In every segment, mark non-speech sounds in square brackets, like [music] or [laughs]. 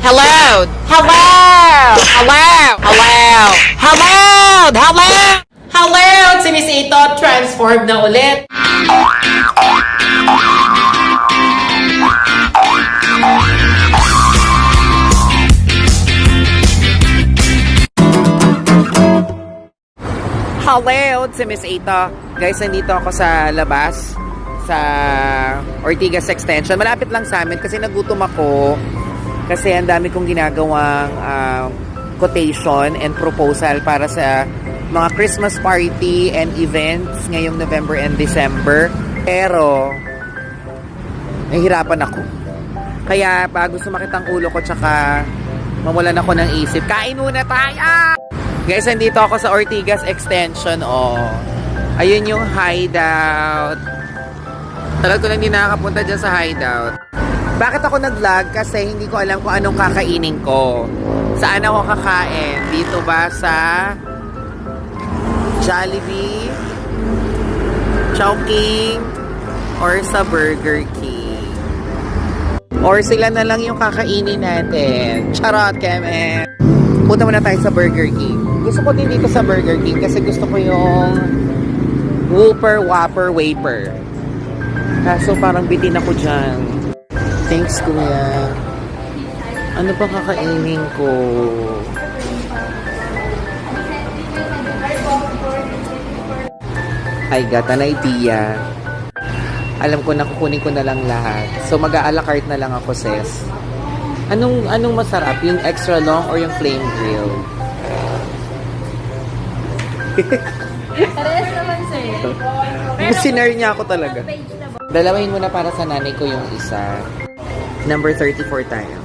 Hello! Hello! Hello! Hello! Hello! Hello! Hello! Si Miss Ito, transformed na ulit. Hello! Si Miss Ito. Guys, nandito ako sa labas sa Ortigas Extension. Malapit lang sa amin kasi nagutom ako kasi ang dami kong ginagawang ah, quotation and proposal para sa mga Christmas party and events ngayong November and December. Pero, nahihirapan ako. Kaya bago sumakit ang ulo ko tsaka mawalan ako ng isip, kain muna tayo! Guys, nandito ako sa Ortigas Extension, oh. Ayun yung hideout. Tagal ko lang hindi nakakapunta dyan sa hideout. Bakit ako nag-vlog? Kasi hindi ko alam kung anong kakainin ko. Saan ako kakain? Dito ba sa Jollibee? Chowking? Or sa Burger King? Or sila na lang yung kakainin natin. Charot, Kemen! Punta muna tayo sa Burger King. Gusto ko din dito sa Burger King kasi gusto ko yung Whopper, Whopper, Waper. Kaso parang bitin ako dyan. Thanks, kuya. Ano pa kakainin ko? I got an idea. Alam ko na kukunin ko na lang lahat. So mag a la carte na lang ako, sis. Anong anong masarap? Yung extra long or yung flame grill? Parehas naman, sir. [laughs] Sinare niya ako talaga. Dalawahin mo na para sa nanay ko yung isa. Number 34 tayo.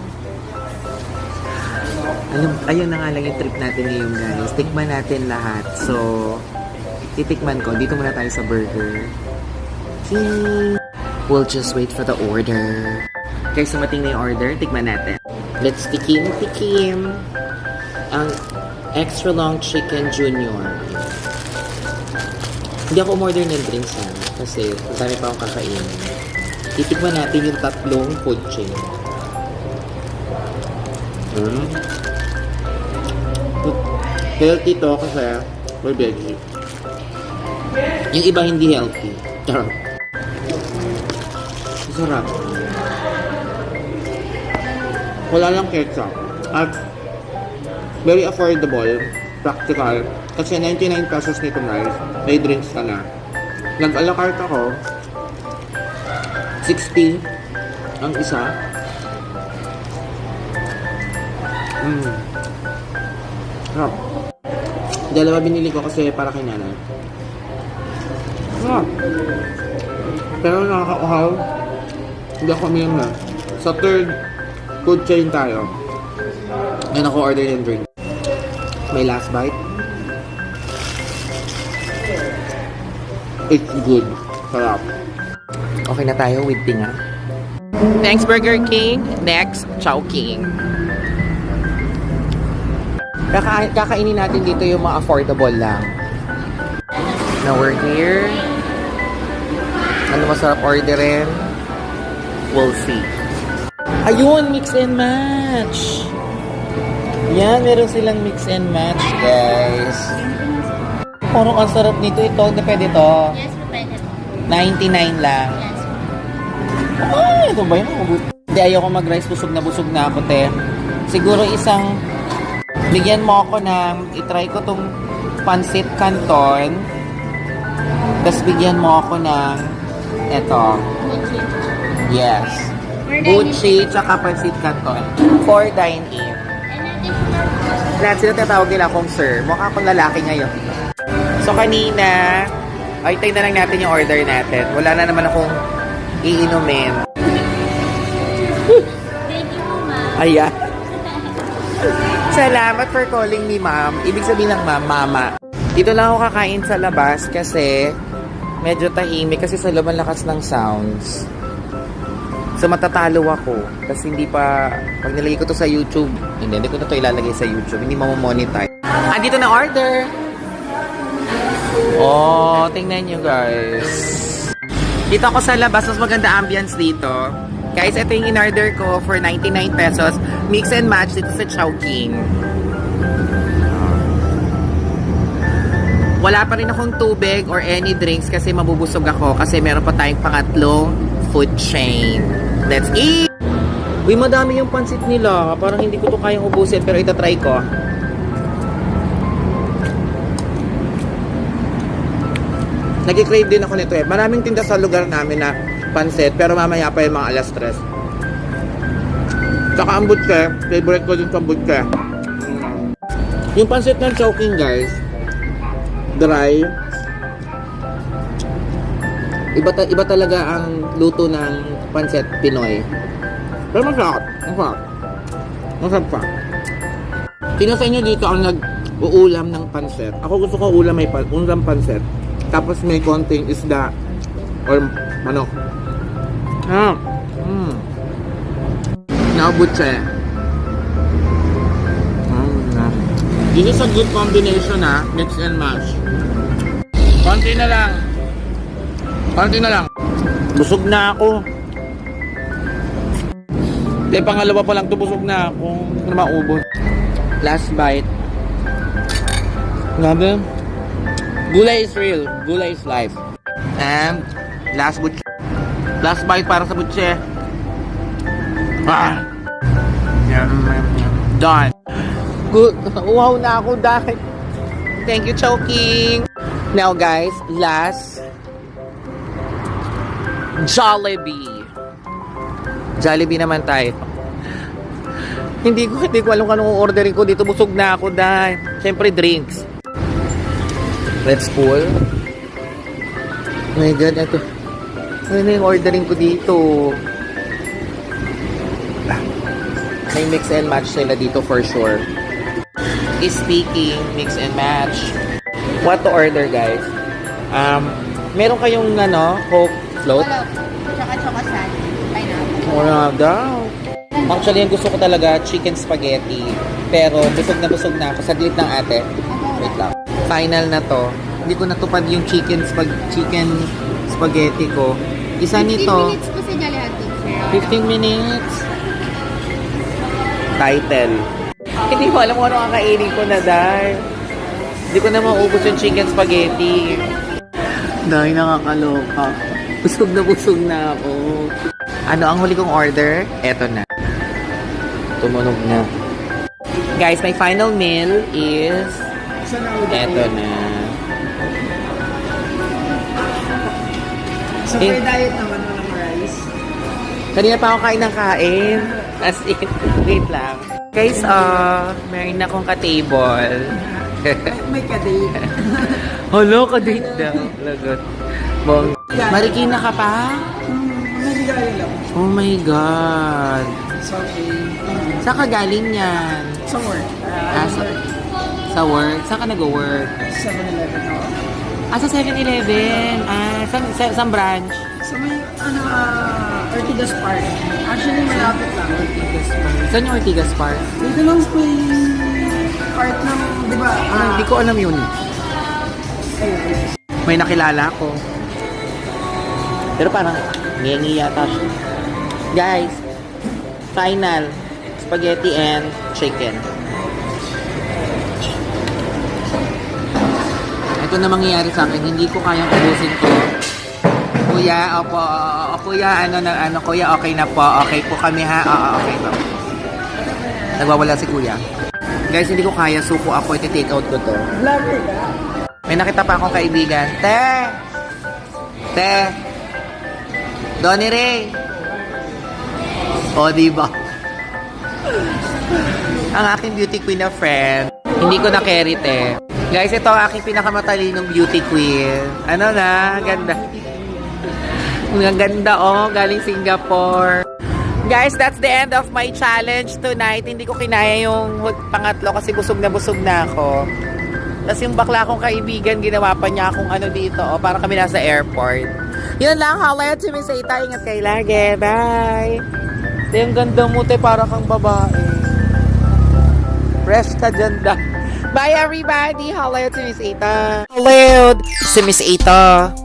Ayun, ayun na nga lang yung trip natin ngayon guys. Tikman natin lahat. So, titikman ko. Dito muna tayo sa burger. Okay. We'll just wait for the order. Guys, sumating na yung order. Tikman natin. Let's tikim, tikim. Ang extra long chicken junior. Hindi ako umorder ng drinks ha. Kasi dami pa akong kakainin. Titikman natin yung tatlong food chain. Hmm. Healthy to kasi may veggie. Yung iba hindi healthy. Charot. Sarap. Wala lang ketchup. At very affordable, practical. Kasi 99 pesos nito guys, may drinks ka na. Nag-a la carte ako, 60 ang isa. Mm. Sarap. Dalawa binili ko kasi para kay nanay. Sarap. Pero nakakauhaw. Hindi ako uminom na. Sa third food chain tayo. Ngayon ako order yung drink. May last bite. It's good. Sarap. Okay na tayo with tinga. Thanks Burger King. Next, Chow King. Kaka kakainin natin dito yung mga affordable lang. Now we're here. Ano masarap orderin? We'll see. Ayun, mix and match. Yan, meron silang mix and match, guys. Parang ang sarap nito. Ito, pwede to. Yes, pwede po. 99 lang. Yes, po. Ah, ito ba yun? Hindi, ayoko mag-rice. Busog na busog na ako, te. Siguro isang, bigyan mo ako ng, itry ko tong pancit canton. Tapos bigyan mo ako ng, eto, yes. Gucci, tsaka pancit canton. For dine-in. Lahat sila tatawag nila akong sir. Mukha akong lalaki ngayon. So kanina, ay na lang natin yung order natin. Wala na naman akong iinumin. Thank you ma'am. Ayan. Salamat for calling me ma'am. Ibig sabihin ng ma'am, mama. Dito lang ako kakain sa labas kasi medyo tahimik kasi sa loob ang lakas ng sounds. So matatalo ako kasi hindi pa pag nilagay ko to sa YouTube, hindi, hindi ko na to ilalagay sa YouTube. Hindi mamamonetize. Andito na order. Oh, tingnan nyo guys. Dito ako sa labas, mas maganda ambience dito. Guys, ito yung in-order ko for 99 pesos. Mix and match dito sa Chowking. Wala pa rin akong tubig or any drinks kasi mabubusog ako kasi meron pa tayong pangatlong food chain. Let's eat! Uy, madami yung pansit nila. Parang hindi ko to kayang ubusin pero itatry ko. Nag-crave din ako nito eh. Maraming tinda sa lugar namin na pansit pero mamaya pa yung mga alas stress. Tsaka ang butke, favorite ko din sa butke. Yung pansit ng choking guys, dry. Iba, ta- iba talaga ang luto ng pansit Pinoy. Pero masarap. Masarap. Masarap pa. Sino sa inyo dito ang nag-uulam ng pansit? Ako gusto ko ulam may pan ulam pansit. Tapos may konting isda or manok. Ah. Mm. Naabot siya. Mm. This is a good combination ha. Mix and match. Konti na lang. Konti na lang. Busog na ako. Hindi, pangalawa pa lang to busog na ako. Hindi na maubos. Last bite. Grabe. Gulay is real. Gulay is life. And last butche. Last bite para sa butche. Ah. Done. Good. Wow na ako dahil. Thank you, Choking. Now, guys, last Jollibee. Jollibee naman tayo. Hindi ko, hindi ko alam kung anong orderin ko dito. Busog na ako dahil. Siyempre, drinks. Let's pull. Oh my God, ito. Ano na yung ordering ko dito? May mix and match sila dito for sure. Is speaking, mix and match. What to order, guys? Um, meron kayong ano, Coke float? Wala. Tsaka chokasan. Pineapple. Wala daw. Actually, ang gusto ko talaga, chicken spaghetti. Pero, busog na busog na ako. Saglit lang ate. Wait lang. Final na to. Hindi ko natupad yung chicken spag chicken spaghetti ko. Isa 15 nito, minutes po Hotdog, sir. 15 minutes. Title. Hindi ko alam kung ano ang kainin ko na dahil. Hindi ko na maubos yung chicken spaghetti. Dahil nakakaloka. Busog na busog na ako. Ano ang huli kong order? Eto na. Tumunog na. Guys, my final meal is eto na. So, Eh. may diet naman walang rice. Kanina pa ako kain ng kain. As in, [laughs] wait lang. Guys, uh, meron na akong ka-table. [laughs] May ka-date. [laughs] Hello, ka-date daw. Lagot. Bong. Marikina ka pa? Hmm. Oh my God. So, okay. Hmm. Saan ka galing yan? Sa work. Ah, Uh, sa, sa work? Saan ka nag-work? 7-Eleven ako. Ah, sa 7-Eleven. Ah, saan, sa, saan branch? So, may, ano, uh, Ortigas Park. Actually, malapit lang. Ortigas Park. Saan yung Ortigas Park? Dito lang sa may part ng, di ba? Ah, ah, hindi ko alam yun. ayun. May nakilala ko. Pero parang, ngiyangi yata siya. Guys, final. Spaghetti and chicken. Ito na mangyayari sa akin. Hindi ko kayang ubusin to. Kuya, opo, o, kuya, ano na, ano, kuya, okay na po. Okay po kami ha. Oo, okay po. Nagwawala si kuya. Guys, hindi ko kaya. Suko ako. Iti-take out ko to. Vlogger. May nakita pa akong kaibigan. Te! Te! Donnie Ray! O, diba? ang aking beauty queen na friend. Hindi ko na-carry, te. Guys, ito ang aking pinakamatalinong beauty queen. Ano na? Ganda. Ang ganda, oh. Galing Singapore. Guys, that's the end of my challenge tonight. Hindi ko kinaya yung pangatlo kasi busog na busog na ako. Tapos yung bakla kong kaibigan, ginawa pa niya akong ano dito, oh, para kami nasa airport. Yun lang, holla to Miss Aita. Ingat kayo lagi. Bye! Te, ang ganda mo, te, para kang babae. Fresh ka dyan, da. Bye, everybody! Holla to Miss Aita. Hello, si Miss Aita.